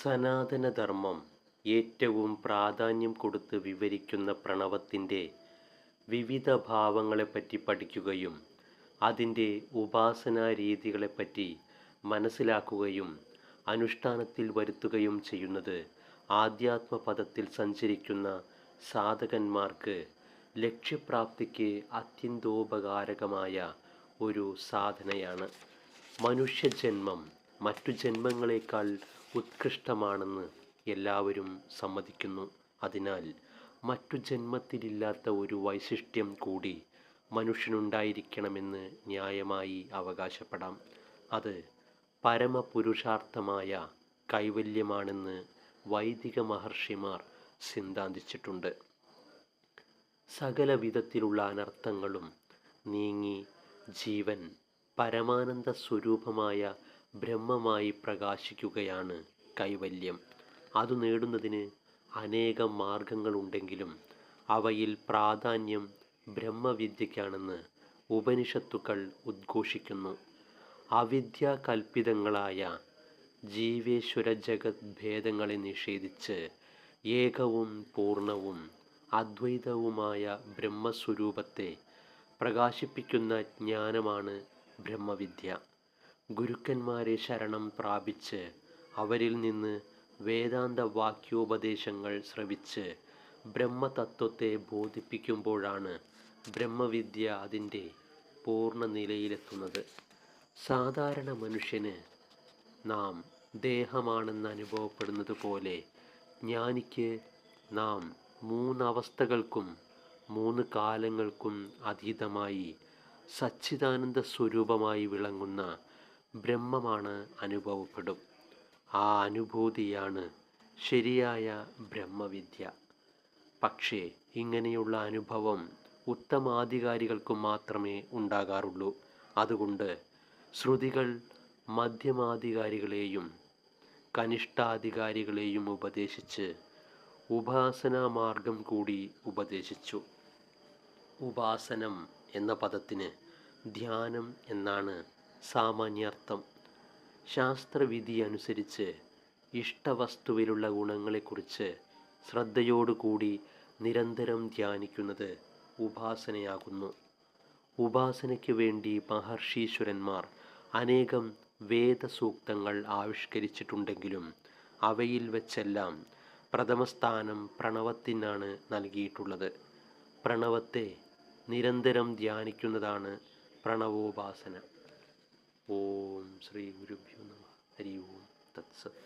സനാതനധർമ്മം ഏറ്റവും പ്രാധാന്യം കൊടുത്ത് വിവരിക്കുന്ന പ്രണവത്തിന്റെ വിവിധ ഭാവങ്ങളെപ്പറ്റി പഠിക്കുകയും അതിന്റെ ഉപാസനാ രീതികളെപ്പറ്റി മനസ്സിലാക്കുകയും അനുഷ്ഠാനത്തിൽ വരുത്തുകയും ചെയ്യുന്നത് ആധ്യാത്മപദത്തിൽ സഞ്ചരിക്കുന്ന സാധകന്മാർക്ക് ലക്ഷ്യപ്രാപ്തിക്ക് അത്യന്തോപകാരകമായ ഒരു സാധനയാണ്. മനുഷ്യജന്മം മറ്റു ജന്മങ്ങളെക്കാൾ ഉത്കൃഷ്ടമാണെന്ന് എല്ലാവരും സമ്മതിക്കുന്നു. അതിനാൽ മറ്റു ജന്മത്തിലില്ലാത്ത ഒരു വൈശിഷ്ട്യം കൂടി മനുഷ്യനുണ്ടായിരിക്കണമെന്ന് ന്യായമായി അവകാശപ്പെടാം. അത് പരമപുരുഷാർത്ഥമായ കൈവല്യമാണെന്ന് വൈദിക മഹർഷിമാർ സിദ്ധാന്തിച്ചിട്ടുണ്ട്. സകല വിധത്തിലുള്ള അനർത്ഥങ്ങളും നീങ്ങി ജീവൻ പരമാനന്ദ സ്വരൂപമായ ബ്രഹ്മമായി പ്രകാശിക്കുകയാണ് കൈവല്യം. അത് നേടുന്നതിന് അനേകം മാർഗങ്ങളുണ്ടെങ്കിലും അവയിൽ പ്രാധാന്യം ബ്രഹ്മവിദ്യയ്ക്കാണെന്ന് ഉപനിഷത്തുക്കൾ ഉദ്ഘോഷിക്കുന്നു. അവിദ്യാകൽപിതങ്ങളായ ജീവേശ്വര ജഗത് ഭേദങ്ങളെ നിഷേധിച്ച് ഏകവും പൂർണവും അദ്വൈതവുമായ ബ്രഹ്മസ്വരൂപത്തെ പ്രകാശിപ്പിക്കുന്ന ജ്ഞാനമാണ് ബ്രഹ്മവിദ്യ. ഗുരുക്കന്മാരെ ശരണം പ്രാപിച്ച് അവരിൽ നിന്ന് വേദാന്ത വാക്യോപദേശങ്ങൾ ശ്രവിച്ച് ബ്രഹ്മതത്വത്തെ ബോധിപ്പിക്കുമ്പോഴാണ് ബ്രഹ്മവിദ്യ അതിന്റെ പൂർണ നിലയിലെത്തുന്നത് സാധാരണ മനുഷ്യന് നാം ദേഹമാണെന്ന് അനുഭവപ്പെടുന്നത് പോലെ ജ്ഞാനിക്ക് നാം മൂന്നവസ്ഥകൾക്കും മൂന്ന് കാലങ്ങൾക്കും അതീതമായി സച്ചിദാനന്ദ സ്വരൂപമായി വിളങ്ങുന്ന ബ്രഹ്മമാണ് അനുഭവപ്പെടും. ആ അനുഭൂതിയാണ് ശരിയായ ബ്രഹ്മവിദ്യ. പക്ഷേ ഇങ്ങനെയുള്ള അനുഭവം ഉത്തമാധികാരികൾക്ക് മാത്രമേ ഉണ്ടാകാറുള്ളൂ. അതുകൊണ്ട് ശ്രുതികൾ മധ്യമാധികാരികളെയും കനിഷ്ഠാധികാരികളെയും ഉപദേശിച്ച് ഉപാസനാ മാർഗം കൂടി ഉപദേശിച്ചു. ഉപാസനം എന്ന പദത്തിന് ധ്യാനം എന്നാണ് സാമാന്യാർത്ഥം. ശാസ്ത്രവിധി അനുസരിച്ച് ഇഷ്ടവസ്തുവിലുള്ള ഗുണങ്ങളെക്കുറിച്ച് ശ്രദ്ധയോടുകൂടി നിരന്തരം ധ്യാനിക്കുന്നത് ഉപാസനയാകുന്നു. ഉപാസനയ്ക്ക് വേണ്ടി മഹർഷീശ്വരന്മാർ അനേകം വേദസൂക്തങ്ങൾ ആവിഷ്കരിച്ചിട്ടുണ്ടെങ്കിലും അവയിൽ വെച്ചെല്ലാം പ്രഥമസ്ഥാനം പ്രണവത്തിനാണ് നൽകിയിട്ടുള്ളത്. പ്രണവത്തെ നിരന്തരം ധ്യാനിക്കുന്നതാണ് പ്രണവോപാസന. ഓം ശ്രീ ഗുരുഭ്യോ നമ. ഹരി ഓം തത്സത്